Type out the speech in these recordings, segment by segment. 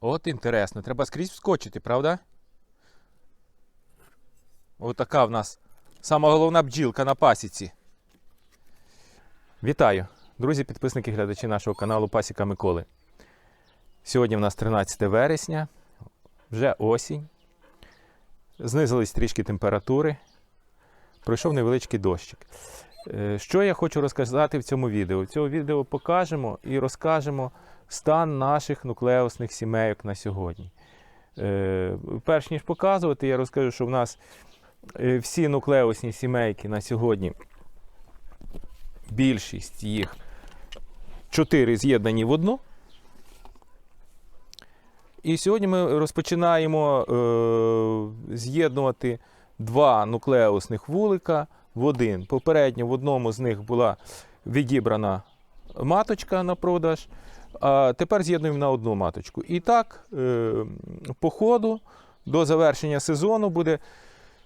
От інтересно, треба скрізь вскочити, правда? Отака в нас сама головна бджілка на пасіці. Вітаю, друзі, підписники, глядачі нашого каналу Пасіка Миколи. Сьогодні в нас 13 вересня, вже осінь. Знизились трішки температури. Пройшов невеличкий дощик. Е, Що я хочу розказати в цьому відео? В цьому відео покажемо і розкажемо стан наших нуклеусних сімейок на сьогодні. Е, Перш ніж показувати, я розкажу, що в нас е, всі нуклеусні сімейки на сьогодні, більшість їх чотири з'єднані в одну. І сьогодні ми розпочинаємо е, з'єднувати два нуклеусних вулика в один. Попередньо в одному з них була відібрана маточка на продаж, а тепер з'єднуємо на одну маточку. І так, е, по ходу до завершення сезону буде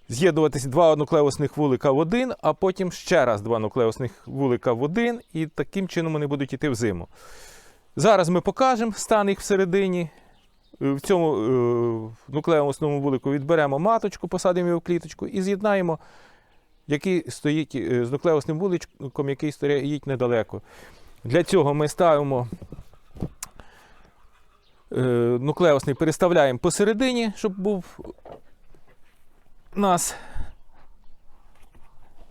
з'єднуватися два нуклеусних вулика в один, а потім ще раз два нуклеусних вулика в один, і таким чином вони будуть йти в зиму. Зараз ми покажемо стан їх всередині. Е, В цьому е, нуклеусному вулику відберемо маточку, посадимо її в кліточку і з'єднаємо, який стоїть з нуклеусним вуличком, який стоїть недалеко. Для цього ми ставимо е, нуклеусний, переставляємо посередині, щоб був у нас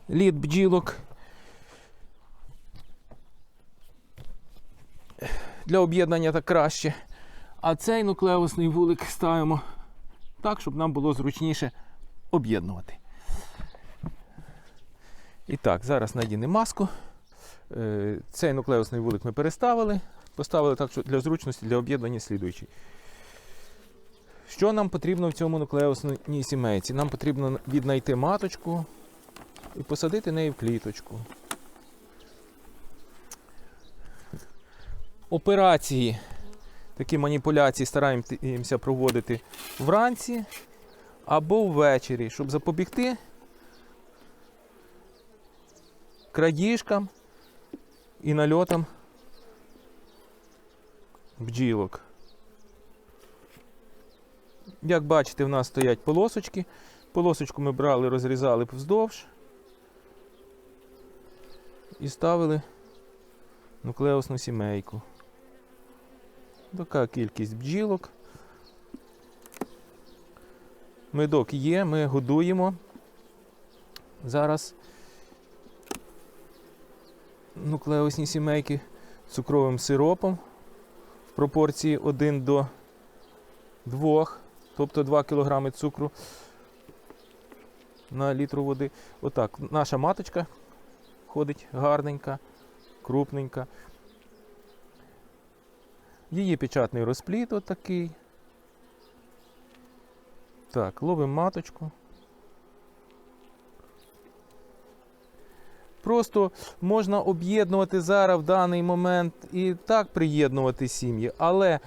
лід бджілок. Для об'єднання так краще. А цей нуклеусний вулик ставимо так, щоб нам було зручніше об'єднувати. І так, зараз надінемо маску. Е, Цей нуклеусний вулик ми переставили. Поставили так, що для зручності для об'єднання слідуючий. Що нам потрібно в цьому нуклеусній сімейці? Нам потрібно віднайти маточку і посадити неї в кліточку. Операції такі маніпуляції стараємося проводити вранці або ввечері, щоб запобігти крадіжкам і нальотам бджілок. Як бачите, в нас стоять полосочки. Полосочку ми брали, розрізали вздовж і ставили нуклеусну сімейку. Така кількість бджілок. Медок є, ми годуємо. Зараз нуклеусні сімейки цукровим сиропом пропорції 1 до 2, тобто 2 кг цукру на літру води. Отак, наша маточка ходить гарненька, крупненька. Її печатний розпліт отакий. Так, ловимо маточку. Просто можна об'єднувати зараз в даний момент і так приєднувати сім'ї, але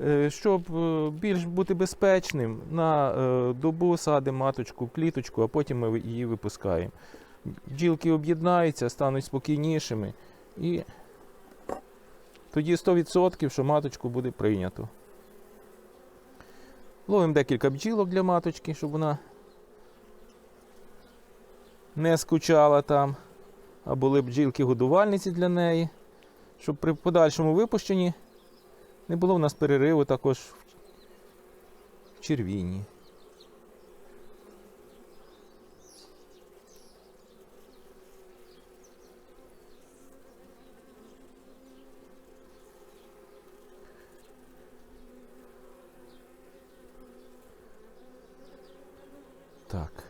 е, щоб е, більш бути безпечним, на е, добу садимо маточку в кліточку, а потім ми її випускаємо. Бджілки об'єднаються, стануть спокійнішими і тоді 100%, що маточку буде прийнято. Ловимо декілька бджілок для маточки, щоб вона не скучала там. А були бджілки-годувальниці для неї, щоб при подальшому випущенні не було в нас перериву також в червінні. Так.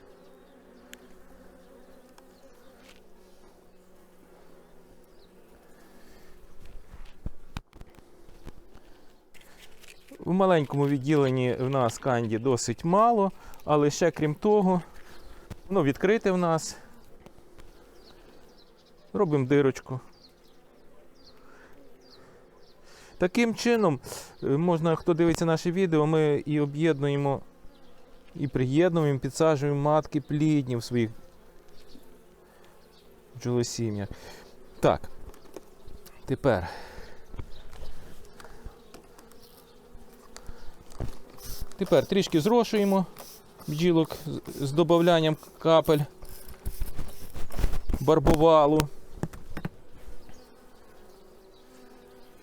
В маленькому відділенні в нас канді досить мало, але ще крім того, воно відкрите в нас. Робимо дирочку. Таким чином, е, можна, хто дивиться наше відео, ми і об'єднуємо, і приєднуємо, підсаджуємо матки плідні в своїх бджолосім'ях. Так. Тепер Тепер трішки зрошуємо бджілок з- додаванням капель барбовалу.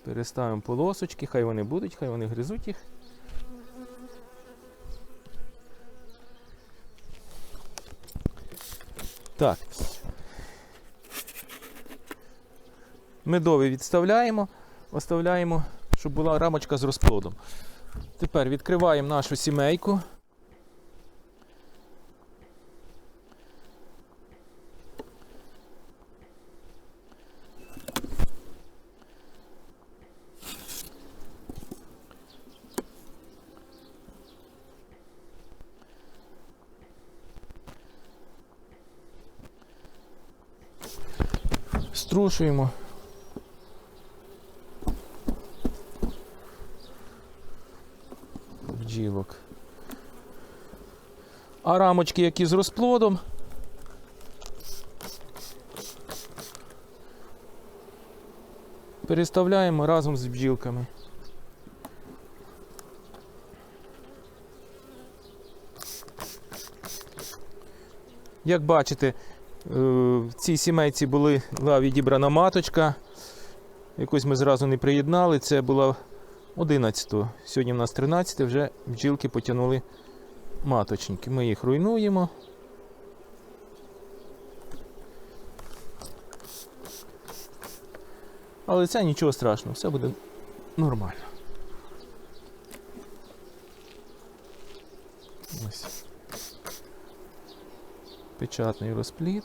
Переставимо полосочки, хай вони будуть, хай вони гризуть їх. Так. Медовий відставляємо, оставляємо, щоб була рамочка з розплодом. Тепер відкриваємо нашу сімейку. Струшуємо. Бджілок. А рамочки, які з розплодом. Переставляємо разом з бджілками. Як бачите, е, в цій сімейці була відібрана маточка. Якусь ми зразу не приєднали. Це була 11. Сьогодні в нас 13, вже бджілки потягнули маточники. Ми їх руйнуємо. Але це нічого страшного, все буде нормально. Ось. Печатний розпліт.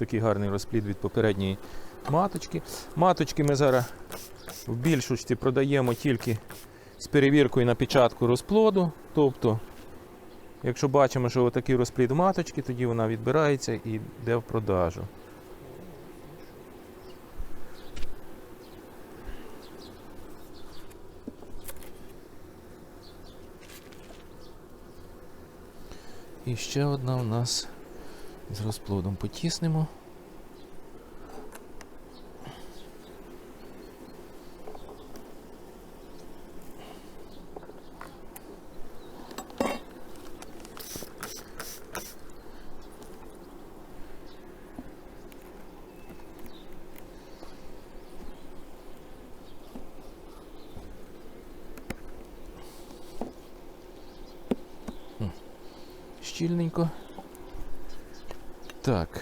Такий гарний розплід від попередньої маточки. Маточки ми зараз в більшості продаємо тільки з перевіркою на печатку розплоду. Тобто, якщо бачимо, що такий розплід маточки, тоді вона відбирається і йде в продажу. І ще одна у нас з розплодом потіснемо. Щільненько. Так.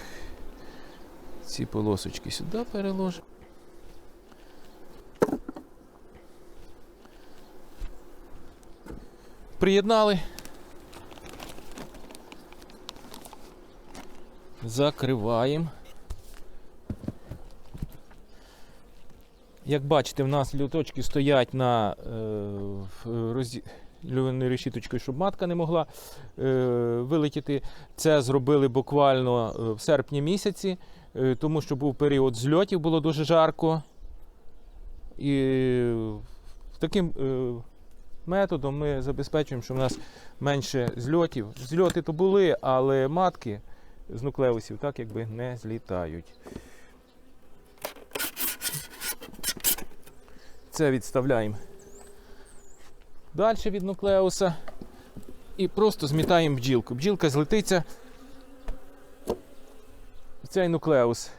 Ці полосочки сюди переложимо. Приєднали. Закриваємо. Як бачите, в нас люточки стоять на е, в розі... львівною решіточкою, щоб матка не могла е, вилетіти. Це зробили буквально е, в серпні місяці, е, тому що був період зльотів, було дуже жарко. І е, таким е, методом ми забезпечуємо, що в нас менше зльотів. Зльоти то були, але матки з нуклеусів так якби не злітають. Це відставляємо далі від нуклеуса і просто змітаємо бджілку. Бджілка злетиться в цей нуклеус.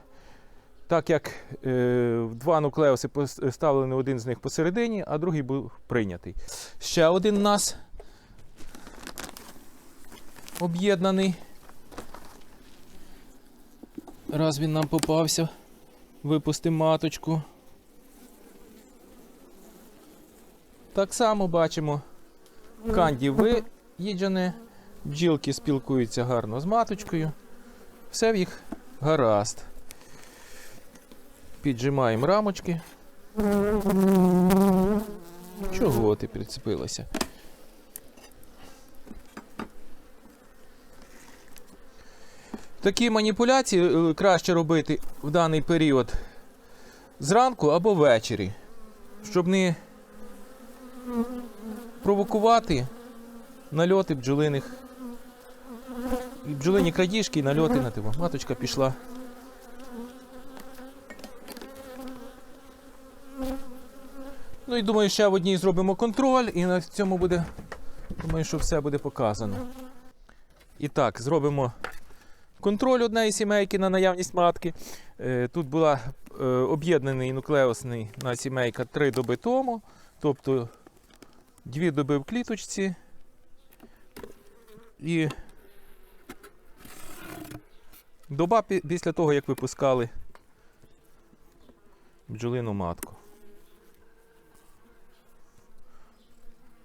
Так як е, два нуклеуси поставлені, один з них посередині, а другий був прийнятий. Ще один у нас об'єднаний. Раз він нам попався, випустимо маточку. Так само бачимо, канді виїджене, бджілки спілкуються гарно з маточкою. Все в їх гаразд. Піджимаємо рамочки. Чого ти прицепилася? Такі маніпуляції е, краще робити в даний період зранку або ввечері, щоб не провокувати нальоти бджолиних бджолині крадіжки, і нальоти на тиво. Маточка пішла. Ну і думаю, ще в одній зробимо контроль, і на цьому буде. Думаю, що все буде показано. І так, зробимо контроль однієї сімейки на наявність матки. Е, Тут була е, об'єднаний нуклеусний на сімейка 3 доби тому, тобто 2 доби в кліточці. І доба пі- після того, як випускали бджолину матку.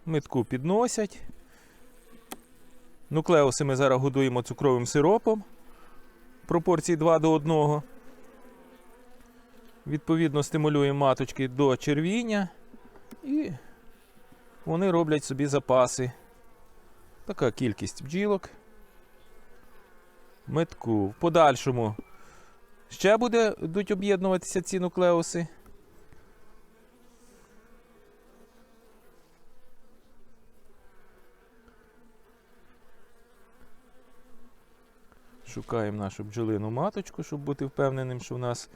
Митку підносять. Нуклеуси ми зараз годуємо цукровим сиропом пропорції 2 до 1. Відповідно, стимулюємо маточки до червіння і вони роблять собі запаси. Така кількість бджілок. Метку. В подальшому ще будуть об'єднуватися ці нуклеуси. Шукаємо нашу бджолину маточку, щоб бути впевненим, що в нас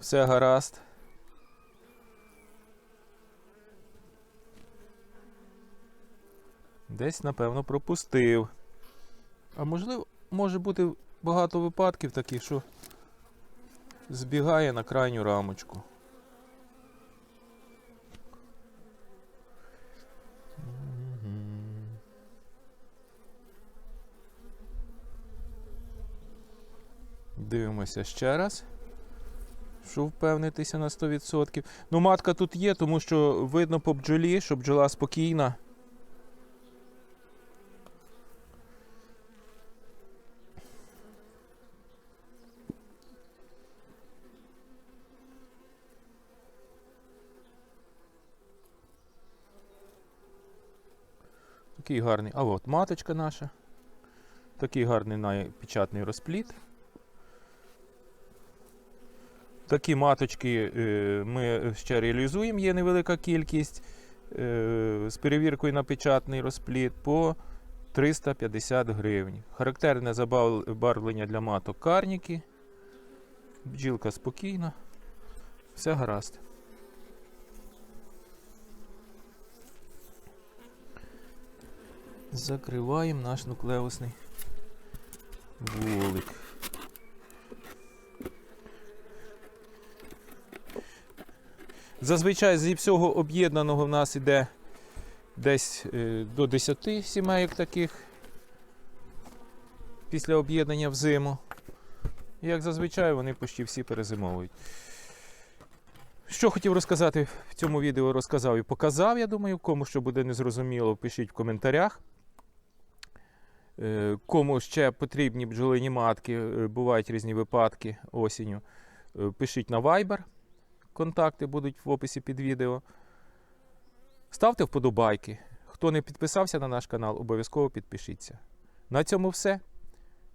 все гаразд. Десь, напевно, пропустив. А можливо, може бути багато випадків таких, що збігає на крайню рамочку. Дивимося ще раз. Щоб впевнитися на 100%. Ну, матка тут є, тому що видно по бджолі, що бджола спокійна. Такий гарний. А от маточка наша. Такий гарний найпечатний розпліт. Такі маточки е, ми ще реалізуємо, є невелика кількість е, з перевіркою на печатний розпліт по 350 гривень. Характерне забарвлення для маток карніки. Бджілка спокійна. Все гаразд. Закриваємо наш нуклеусний вулик. Зазвичай зі всього об'єднаного в нас іде десь е, до 10 сімейок таких після об'єднання в зиму. Як зазвичай, вони почти всі перезимовують. Що хотів розказати в цьому відео, розказав і показав, я думаю. Кому що буде незрозуміло, пишіть в коментарях. Е, Кому ще потрібні бджолині матки, е, бувають різні випадки осінню. е, Пишіть на Viber. Контакти будуть в описі під відео. Ставте вподобайки. Хто не підписався на наш канал, обов'язково підпишіться. На цьому все.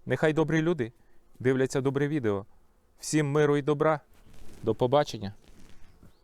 Нехай добрі люди дивляться добре відео. Всім миру і добра. До побачення!